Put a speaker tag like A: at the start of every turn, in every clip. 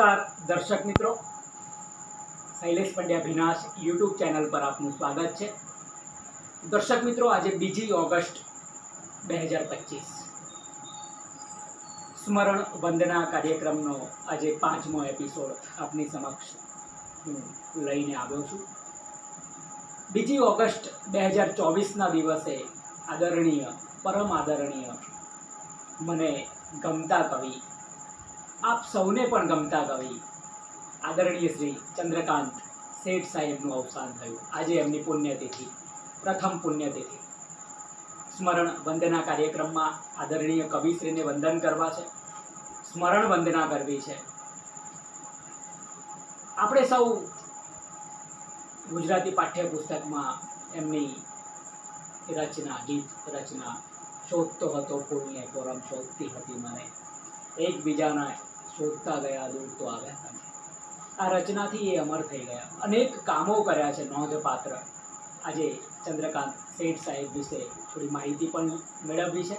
A: નમસ્કાર, દર્શક મિત્રો. શૈલેષ પંડ્યા ભીનાશ યુટ્યુબ ચેનલ પર આપનું સ્વાગત છે. દર્શક મિત્રો, આજે બીજી ઓગસ્ટ બે હજાર પચીસ. સ્મરણ વંદના કાર્યક્રમનો આજે પાંચમો એપિસોડ આપની સમક્ષ હું લઈને આવ્યો છું. બીજી ઓગસ્ટ બે હજાર ચોવીસના દિવસે આદરણીય, પરમ આદરણીય, મને ગમતા કવિ આપ સૌને પણ ગમતા કવિ આદરણીય શ્રી ચંદ્રકાંત શેઠ સાહેબનું અવસાન થયું. આજે એમની પુણ્યતિથિ, પ્રથમ પુણ્યતિથિ. સ્મરણ વંદના કાર્યક્રમમાં આદરણીય કવિશ્રીને વંદન કરવા છે. સ્મરણ વંદના કરવી છે. આપણે સૌ ગુજરાતી પાઠ્યપુસ્તકમાં એમની રચના, ગીત રચના શોધતો હતો, પુણ્ય કોરમ શોધતી હતી મને. એકબીજાના શોધતા ગયા દોડતો આવ્યા આ રચનાથી એ અમર થઈ ગયા. અનેક કામો કર્યા છે નોંધપાત્ર. આજે ચંદ્રકાંત શેઠ સાહેબ વિશે થોડી માહિતી પણ મેળવવી છે.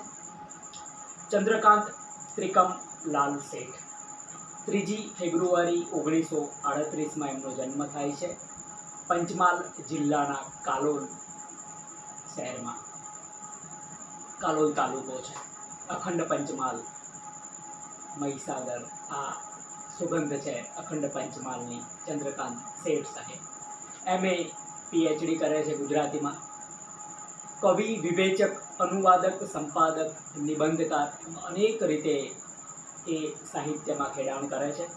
A: ચંદ્રકાંત ત્રિકમ લાલ શેઠ. ત્રીજી ફેબ્રુઆરી ઓગણીસો આડત્રીસમાં એમનો જન્મ થાય છે પંચમહાલ જિલ્લાના કાલોલ શહેરમાં. કાલોલ તાલુકો છે. અખંડ પંચમહાલ. મહીસાગર. આ સુગંધ છે અખંડ પંચમહાલની. ચંદ્રકાંત શેઠ સાહેબ. એમ. એ. પીએચડી કરે છે ગુજરાતીમાં. કવિ, વિવેચક, અનુવાદક, સંપાદક, નિબંધકાર અનેક રીતે એ સાહિત્યમાં ખેડાણ કરે છે.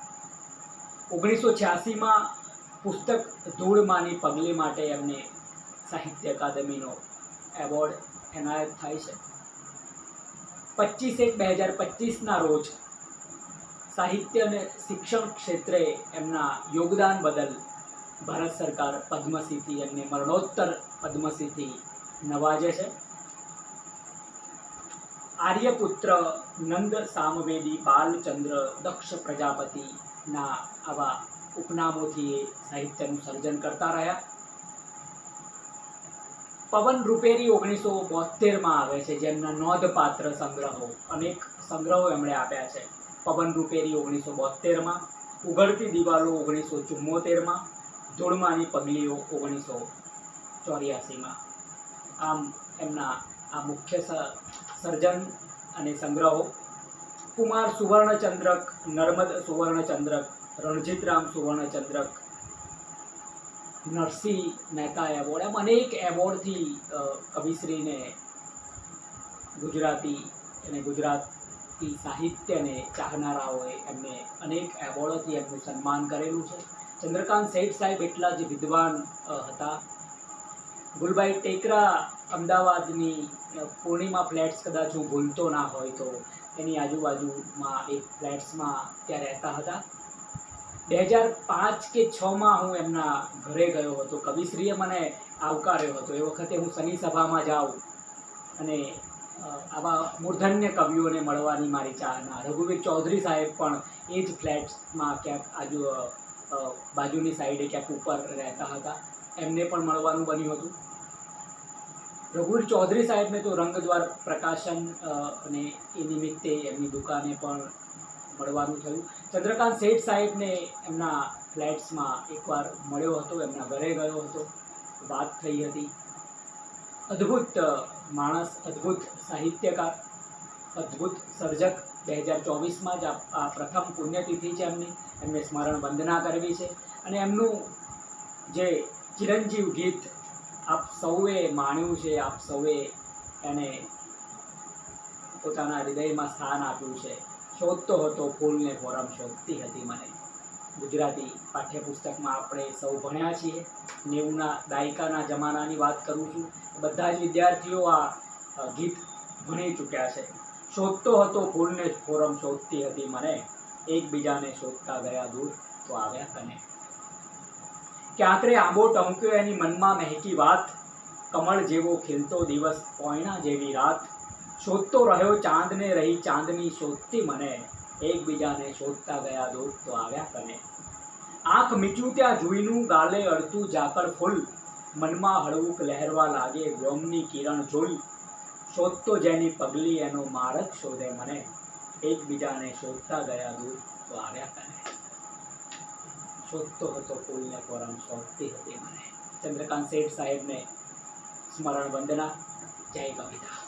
A: ઓગણીસો છ્યાસીમાં પુસ્તક ધૂળમાની પગલી માટે એમને સાહિત્ય અકાદમીનો એવોર્ડ એનાયત થાય છે. પચીસ એક બે હજાર પચીસના રોજ સાહિત્ય અને શિક્ષણ ક્ષેત્રે એમના યોગદાન બદલ ભારત સરકાર પદ્મશ્રીથી એમને મરણોત્તર પદ્મશ્રીથી નવાજે છે. આર્યપુત્ર નંદ સામવેદી બાલચંદ્ર દક્ષ પ્રજાપતિના આવા ઉપનામોથી એ સાહિત્યનું સર્જન કરતા રહ્યા. પવન રૂપેરી ઓગણીસો બોતેરમાં આવે છે, જેમના નોંધપાત્ર સંગ્રહો, અનેક સંગ્રહો એમણે આપ્યા છે. પવન રૂપેરી ઓગણીસો બોતેરમાં, ઉઘડતી દિવાલો ઓગણીસો ચુમ્મોતેરમાં, ધૂળમાની પગલીઓ ઓગણીસો ચોર્યાસીમાં. આમ એમના આ મુખ્ય સર્જન અને સંગ્રહો, કુમાર સુવર્ણચંદ્રક, નર્મદ સુવર્ણચંદ્રક, રણજીતરામ સુવર્ણચંદ્રક, નરસિંહ મહેતા એવોર્ડ, એમ અનેક એવોર્ડથી કવિશ્રીને ગુજરાતી અને ગુજરાતી સાહિત્યને ચાહનારાઓએ એમને અનેક એવોર્ડોથી એમનું સન્માન કરેલું છે. ચંદ્રકાંત શેઠ સાહેબ એટલા જ વિદ્વાન હતા. ગુલબાઈ ટેકરા અમદાવાદની પૂર્ણિમા ફ્લેટ્સ કદાચ હું ભૂલતો ના હોય તો એની આજુબાજુમાં એક ફ્લેટ્સમાં ત્યાં રહેતા હતા. બે હજાર પાંચ કે છમાં હું એમના ઘરે ગયો હતો. કવિશ્રીએ મને આવકાર્યો હતો. એ વખતે હું શનિ સભામાં જાઉં અને આવા મૂર્ધન્ય કવિઓને મળવાની મારી ચાહના રઘુવીર ચૌધરી સાહેબ પણ એ જ ફ્લેટ્સમાં ક્યાંક આજુ બાજુની સાઈડે ક્યાંક ઉપર રહેતા હતા. એમને પણ મળવાનું બન્યું હતું. રઘુવીર ચૌધરી સાહેબને તો રંગદ્વાર પ્રકાશન અને એ નિમિત્તે એમની દુકાને પણ મળવાનું થયું. ચંદ્રકાંત શેઠ સાહેબને એમના ફ્લેટ્સમાં એકવાર મળ્યો હતો, એમના ઘરે ગયો હતો. વાત થઈ હતી. અદ્ભુત માણસ અદ્ભુત સાહિત્યકાર, અદ્ભુત સર્જક. બે હજાર ચોવીસમાં જ આ પ્રથમ પુણ્યતિથિ છે એમની. એમને સ્મરણ વંદના કરવી છે. અને એમનું જે ચિરંજીવ ગીત આપ સૌએ માણ્યું છે, આપ સૌએ એને પોતાના હૃદયમાં સ્થાન આપ્યું છે. શોધતો હતો, ફૂલને ફોરમ શોધતી હતી મને. ગુજરાતી પાઠ્યપુસ્તકમાં આપણે સૌ ભણ્યા છીએ. નેવુંના દાયકાના જમાનાની વાત કરું છું. બધા જ વિદ્યાર્થીઓ આ ગીત ભણી ચૂક્યા છે. શોધતો હતો ફૂલને ફોરમ શોધતી હતી મને. એકબીજાને શોધતા ગયા દૂર તો આવ્યા કને ક્યાંતરે આંબો ટમક્યો એની મનમાં મહેકી વાત. કમળ જેવો ખીલતો દિવસ, પોયણા જેવી રાત. શોધતો રહ્યો ચાંદને રહી ચાંદની શોધતી મને. એકબીજાને શોધતા ગયા દોસ્તો આવ્યા કને આંખ મીચું ત્યાં જુઈનું ગાલે અડતું ઝાકળ ફૂલ. મનમાં હળવુક લહેરવા લાગે, વ્યોમની કિરણ જોઈ. શોધતો જેની પગલી એનો માર્ગ શોધે મને. એકબીજાને શોધતા ગયા દોસ્તો આવ્યા કને શોધતો હતો ફૂલને કોરમ, શોધતી હતી મને. ચંદ્રકાંત શેઠ સાહેબને સ્મરણ વંદના. જય કવિતા.